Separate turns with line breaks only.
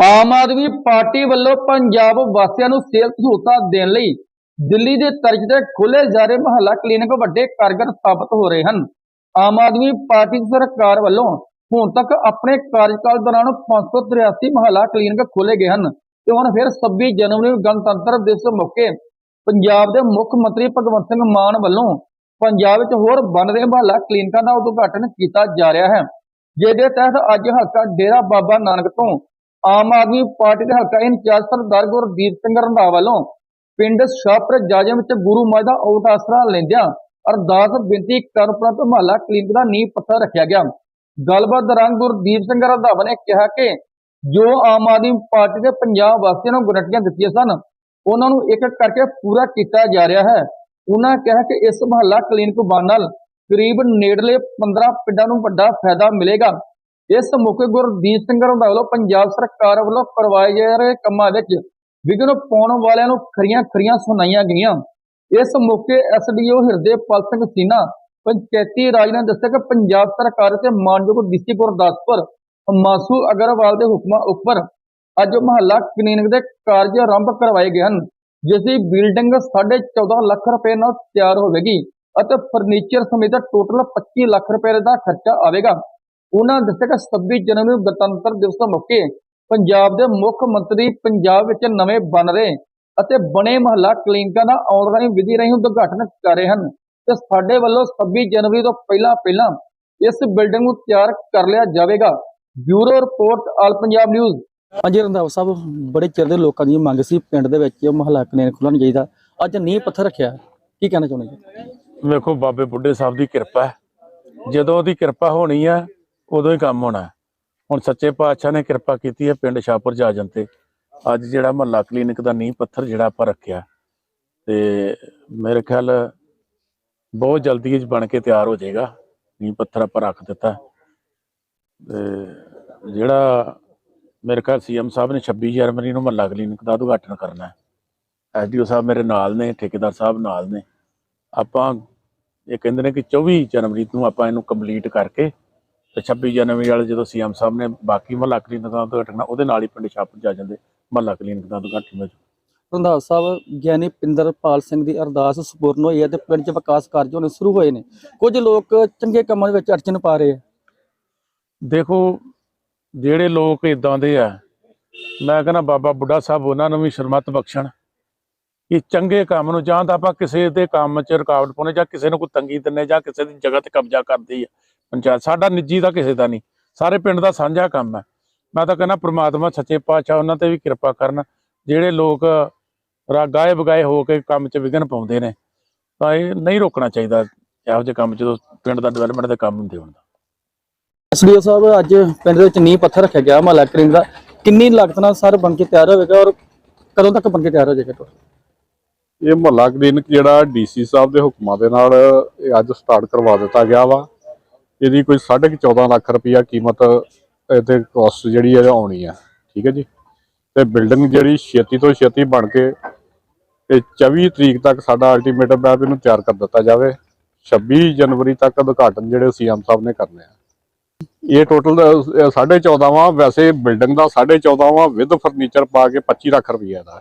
Aam Aadmi party ਵੱਲੋਂ ਪੰਜਾਬ ਵਾਸੀਆਂ ਨੂੰ ਸਿਹਤ ਸਹੂਲਤਾਂ ਦੇਣ ਲਈ ਦਿੱਲੀ ਦੇ ਤਰਜ਼ ਤੇ ਖੋਲ੍ਹੇ ਜਾ ਰਹੇ ਮੁਹੱਲਾ ਕਲੀਨਿਕ ਵੱਡੇ ਕਾਰਗਰ ਸਾਬਤ ਹੋ ਰਹੇ ਹਨ। ਆਮ ਆਦਮੀ ਪਾਰਟੀ ਦੀ ਸਰਕਾਰ ਵੱਲੋਂ ਹੁਣ ਤੱਕ ਆਪਣੇ ਕਾਰਜਕਾਲ ਦੌਰਾਨ 583 ਮੁਹੱਲਾ ਕਲੀਨਿਕ ਖੋਲ੍ਹੇ ਗਏ ਹਨ ਤੇ ਹੁਣ ਫਿਰ 26 ਜਨਵਰੀ ਨੂੰ ਗਣਤੰਤਰ ਦਿਵਸ ਮੌਕੇ ਪੰਜਾਬ ਦੇ ਮੁੱਖ ਮੰਤਰੀ ਭਗਵੰਤ ਸਿੰਘ ਮਾਨ ਵੱਲੋਂ ਪੰਜਾਬ ਵਿੱਚ ਹੋਰ ਬਣ ਰਹੇ ਮੁਹੱਲਾ ਕਲੀਨਿਕਾਂ ਦਾ ਉਦਘਾਟਨ ਕੀਤਾ ਜਾ ਰਿਹਾ ਹੈ। ਜਿਹਦੇ ਤਹਿਤ ਅੱਜ ਹਲਕਾ ਡੇਰਾ ਬਾਬਾ ਨਾਨਕ ਤੋਂ ਆਮ ਆਦਮੀ ਪਾਰਟੀ ਦੇ ਹਲਕਾ ਇੰਚਾਰਜ ਸਰਦਾਰ ਗੁਰਦੀਪ ਸਿੰਘ ਰੰਧਾਵਾ ਵੱਲੋਂ ਪਿੰਡ ਸ਼ਾਹਪੁਰ ਜਾਜਮ ਵਿੱਚ ਗੁਰੂ ਮਾਈ ਦਾ ਓਟ ਆਸਰਾ ਲੈਂਦਿਆਂ ਅਰਦਾਸ ਬੇਨਤੀ ਕਰਨ ਉਪਰੰਤ ਮਹੱਲਾ ਕਲੀਨਿਕ ਦਾ ਨੀਂਹ ਪੱਥਰ ਰੱਖਿਆ ਗਿਆ। ਗੱਲਬਾਤ ਦੌਰਾਨ ਗੁਰਦੀਪ ਸਿੰਘ ਰੰਧਾਵਾ ਨੇ ਕਿਹਾ ਕਿ ਜੋ ਆਮ ਆਦਮੀ ਪਾਰਟੀ ਦੇ ਪੰਜਾਬ ਵਾਸੀਆਂ ਨੂੰ ਗਰੰਟੀਆਂ ਦਿੱਤੀਆਂ ਸਨ, ਉਹਨਾਂ ਨੂੰ ਇੱਕ ਕਰਕੇ ਪੂਰਾ ਕੀਤਾ ਜਾ ਰਿਹਾ ਹੈ। ਉਹਨਾਂ ਕਿਹਾ ਕਿ ਇਸ ਮਹੱਲਾ ਕਲੀਨਿਕ ਬਣ ਨਾਲ ਕਰੀਬ ਨੇੜਲੇ 15 ਪਿੰਡਾਂ ਨੂੰ ਵੱਡਾ ਫਾਇਦਾ ਮਿਲੇਗਾ। ਇਸ ਮੌਕੇ ਗੁਰਦੀਪ ਸਿੰਘ ਰੰਧਾਵਾ ਪੰਜਾਬ ਸਰਕਾਰ ਵੱਲੋਂ ਕਰਵਾਏ ਜਾ ਰਹੇ ਕੰਮਾਂ ਵਿੱਚ ਵਿਘਨ ਪਾਉਣ ਵਾਲਿਆਂ ਨੂੰ ਖਰੀਆਂ ਖਰੀਆਂ ਸੁਣਾਈਆਂ ਗਈਆਂ। ਇਸ ਮੌਕੇ ਐਸਡੀਓ ਹਿਰਦੇਪਾਲ ਸਿੰਘ ਸੀਨਾ, ਪੰਚਾਇਤੀ ਰਾਜ ਨੇ ਦੱਸਿਆ ਕਿ ਪੰਜਾਬ ਸਰਕਾਰ ਤੇ ਮਾਨਯੋਗ ਡੀਸੀ ਗੁਰਦਾਸਪੁਰ, ਮਾਸੂ ਅਗਰਵਾਲ ਦੇ ਹੁਕਮਾਂ ਉੱਪਰ ਅੱਜ ਮਹੱਲਾ ਕਲੀਨਿਕ ਦੇ ਕਾਰਜ ਆਰੰਭ ਕਰਵਾਏ ਗਏ ਹਨ, ਜਿਸ ਦੀ ਬਿਲਡਿੰਗ 14.5 ਲੱਖ ਰੁਪਏ ਨਾਲ ਤਿਆਰ ਹੋਵੇਗੀ ਅਤੇ ਫਰਨੀਚਰ ਸਮੇਤ ਟੋਟਲ 25 ਲੱਖ ਰੁਪਏ ਦਾ ਖਰਚਾ ਆਵੇਗਾ। ਉਹਨਾਂ ਦੱਸਿਆ ਕਿ 26 ਜਨਵਰੀ ਨੂੰ ਗਣਤੰਤਰ ਦਿਵਸ ਮੌਕੇ ਪੰਜਾਬ ਦੇ ਮੁੱਖ ਮੰਤਰੀ ਪੰਜਾਬ ਵਿੱਚ ਨਵੇਂ ਬਣ ਰਹੇ ਅਤੇ ਬਣੇ ਮਹੱਲਾ ਕਲੀਨਿਕਾਂ ਦਾ ਆਨਲਾਈਨ ਵਿਧੀ ਰਾਹੀਂ ਉਦਘਾਟਨ ਕਰ ਰਹੇ ਹਨ। ਤੇ ਸਾਡੇ ਵੱਲੋਂ 26 ਜਨਵਰੀ ਤੋਂ ਪਹਿਲਾਂ ਪਹਿਲਾਂ ਇਸ ਬਿਲਡਿੰਗ ਨੂੰ ਤਿਆਰ ਕਰ ਲਿਆ ਜਾਵੇਗਾ। Bureau report all Punjab news.
ਹਾਂਜੀ ਰੰਧਾਵਾ ਸਾਹਿਬ ਬੜੇ ਚਿਰ ਦੇ ਲੋਕਾਂ ਦੀ ਮੰਗ ਸੀ ਪਿੰਡ ਦੇ ਵਿੱਚ ਮੁਹੱਲਾ ਕਲੀਨਿਕ ਖੁੱਲ੍ਹਣਾ ਚਾਹੀਦਾ ਅੱਜ ਨੀਂਹ ਪੱਥਰ ਰੱਖਿਆ। ਕੀ ਕਹਿਣਾ ਚਾਹੁੰਦੇ ਜੀ?
ਵੇਖੋ ਬਾਬੇ ਬੁੱਢੇ ਸਾਹਿਬ ਦੀ ਕਿਰਪਾ ਹੈ। ਜਦੋਂ ਉਹਦੀ ਕਿਰਪਾ ਹੋਣੀ ਹੈ ਉਦੋਂ ਹੀ ਕੰਮ ਹੋਣਾ ਹੁਣ ਸੱਚੇ ਪਾਤਸ਼ਾਹ ਨੇ ਕਿਰਪਾ ਕੀਤੀ ਹੈ ਪਿੰਡ ਸ਼ਾਹਪੁਰ ਜਾ ਤੇ। ਅੱਜ ਜਿਹੜਾ ਮਹੱਲਾ ਕਲੀਨਿਕ ਦਾ ਨੀਂਹ ਪੱਥਰ ਜਿਹੜਾ ਆਪਾਂ ਰੱਖਿਆ, ਤੇ ਮੇਰੇ ਖਿਆਲ ਬਹੁਤ ਜਲਦੀ ਇਹ ਬਣ ਕੇ ਤਿਆਰ ਹੋ ਜਾਏਗਾ। ਨੀਂਹ ਪੱਥਰ ਆਪਾਂ ਰੱਖ ਦਿੱਤਾ। ਤੇ ਜਿਹੜਾ ਮੇਰੇ ਖਿਆਲ ਸੀਐਮ ਸਾਹਿਬ ਨੇ 26 ਜਨਵਰੀ ਨੂੰ ਮਹੱਲਾ ਕਲੀਨਿਕ ਦਾ ਉਦਘਾਟਨ ਕਰਨਾ ਹੈ। ਐਸਡੀਓ ਸਾਹਿਬ ਮੇਰੇ ਨਾਲ ਨੇ, ਠੇਕੇਦਾਰ ਸਾਹਿਬ ਨਾਲ ਨੇ। ਆਪਾਂ ਇਹ ਕਹਿੰਦੇ ਨੇ ਕਿ 24 ਜਨਵਰੀ ਨੂੰ ਆਪਾਂ ਇਹਨੂੰ ਕੰਪਲੀਟ ਕਰਕੇ ਤੇ 26 ਜਨਵਰੀ ਵਾਲੇ ਜਦੋਂ ਸੀਐਮ ਸਾਹਿਬ ਨੇ ਬਾਕੀ ਮਹੱਲਾ ਕਲੀਨਿਕ ਦਾ ਉਦਘਾਟਨ ਉਹਦੇ ਨਾਲ ਹੀ ਪਿੰਡ ਛਾਪਰ ਜਾ ਜਾਂਦੇ ਮਹੱਲਾ ਕਲੀਨਿਕ ਉਦਘਾਟਨ ਹੋ ਜਾਊ।
ਰੰਧਾਵਾ ਸਾਹਿਬ ਗਿਆਨੀ ਪਿੰਦਰਪਾਲ ਸਿੰਘ ਦੀ ਅਰਦਾਸ ਸਪੂਰਨ ਹੋਈ ਹੈ ਤੇ ਪਿੰਡ 'ਚ ਵਿਕਾਸ ਕਾਰਜ ਹੋਣੇ ਸ਼ੁਰੂ ਹੋਏ ਨੇ। ਕੁਝ ਲੋਕ ਚੰਗੇ ਕੰਮਾਂ ਦੇ ਵਿੱਚ ਅੜਚਨ ਪਾ ਰਹੇ ਆ।
ਦੇਖੋ ਜਿਹੜੇ ਲੋਕ ਇਦਾਂ ਦੇ ਆ ਮੈਂ ਕਹਿੰਦਾ ਬਾਬਾ ਬੁੱਢਾ ਸਾਹਿਬ ਉਹਨਾਂ ਨੂੰ ਵੀ ਸ਼ਰਮਤ ਬਖਸ਼ਣ ਕਿ ਚੰਗੇ ਕੰਮ ਨੂੰ ਜਾਂ ਤਾਂ ਆਪਾਂ ਕਿਸੇ ਦੇ ਕੰਮ 'ਚ ਰੁਕਾਵਟ ਪਾਉਣੇ ਜਾਂ ਕਿਸੇ ਨੂੰ ਕੋਈ ਤੰਗੀ ਦਿੰਨੇ ਜਾਂ ਕਿਸੇ ਦੀ ਜਗ੍ਹਾ ਤੇ ਕਬਜ਼ਾ ਕਰਦੀ ਹੈ ਪੰਚਾਇਤ ਸਾਡਾ ਨਿੱਜੀ ਦਾ ਕਿਸੇ ਦਾ ਨਹੀਂ। ਸਾਰੇ ਪਿੰਡ ਦਾ ਸਾਂਝਾ ਕੰਮ ਹੈ। ਮੈਂ ਤਾਂ ਕਹਿੰਦਾ ਪ੍ਰਮਾਤਮਾ ਸੱਚੇ ਪਾਤਸ਼ਾਹ ਉਹਨਾਂ ਤੇ ਵੀ ਕਿਰਪਾ ਕਰਨ ਜਿਹੜੇ ਲੋਕ ਰਾ ਗਾਏ ਬਗਾਏ ਹੋ ਕੇ ਕੰਮ 'ਚ ਵਿਘਨ ਪਾਉਂਦੇ ਨੇ ਤਾਂ ਇਹ ਨਹੀਂ ਰੋਕਣਾ ਚਾਹੀਦਾ ਇਹੋ ਜਿਹੇ ਕੰਮ ਜਦੋਂ ਪਿੰਡ ਦਾ ਡਿਵੈਲਪਮੈਂਟ ਦੇ ਕੰਮ ਹੁੰਦੇ ਹੋਣ
ਐਸਡੀਓ ਸਾਹਿਬ ਅੱਜ ਪਿੰਡ ਦੇ ਵਿੱਚ ਨੀਂਹ ਪੱਥਰ ਰੱਖਿਆ ਗਿਆ ਮੁਹੱਲਾ ਕਲੀਨਿਕ ਦਾ। ਕਿੰਨੀ ਲਾਗਤ ਨਾਲ ਸਰ ਬਣ ਕੇ ਤਿਆਰ ਹੋਵੇਗਾ ਔਰ ਕਦੋਂ ਤੱਕ ਬਣ ਕੇ ਤਿਆਰ ਹੋ ਜਾਏਗਾ ਟੋਟਲ
ਇਹ ਮੁਹੱਲਾ ਕਲੀਨਿਕ ਜਿਹੜਾ ਡੀਸੀ ਸਾਹਿਬ ਦੇ ਹੁਕਮਾਂ ਦੇ ਨਾਲ ਇਹ ਅੱਜ ਸਟਾਰਟ ਕਰਵਾ ਦਿੱਤਾ ਗਿਆ ਵਾ। ਇਹਦੀ ਕੋਈ 14.5 ਲੱਖ ਰੁਪਈਆ ਕੀਮਤ ਇਹਦੇ ਕੋਸਟ ਜਿਹੜੀ ਹੈ ਆਉਣੀ ਆ, ਠੀਕ ਹੈ ਜੀ? ਤੇ ਬਿਲਡਿੰਗ ਜਿਹੜੀ ਛੇਤੀ ਤੋਂ ਛੇਤੀ ਬਣ ਕੇ ਇਹ 24 ਤਰੀਕ ਤੱਕ ਸਾਡਾ ਅਲਟੀਮੇਟਮ ਹੈ ਇਹਨੂੰ ਤਿਆਰ ਕਰ ਦਿੱਤਾ ਜਾਵੇ। 26 ਜਨਵਰੀ ਤੱਕ ਉਦਘਾਟਨ ਜਿਹੜੇ ਸੀਐਮ ਸਾਹਿਬ ਨੇ ਕਰਨੇ ਆ। ਇਹ ਟੋਟਲ 14.5 ਵਾਂ ਵੈਸੇ ਬਿਲਡਿੰਗ ਦਾ 14.5 ਵਾਂ ਵਿਦ ਫਰਨੀਚਰ ਪਾ ਕੇ 25 ਲੱਖ ਰੁਪਈਆ ਦਾ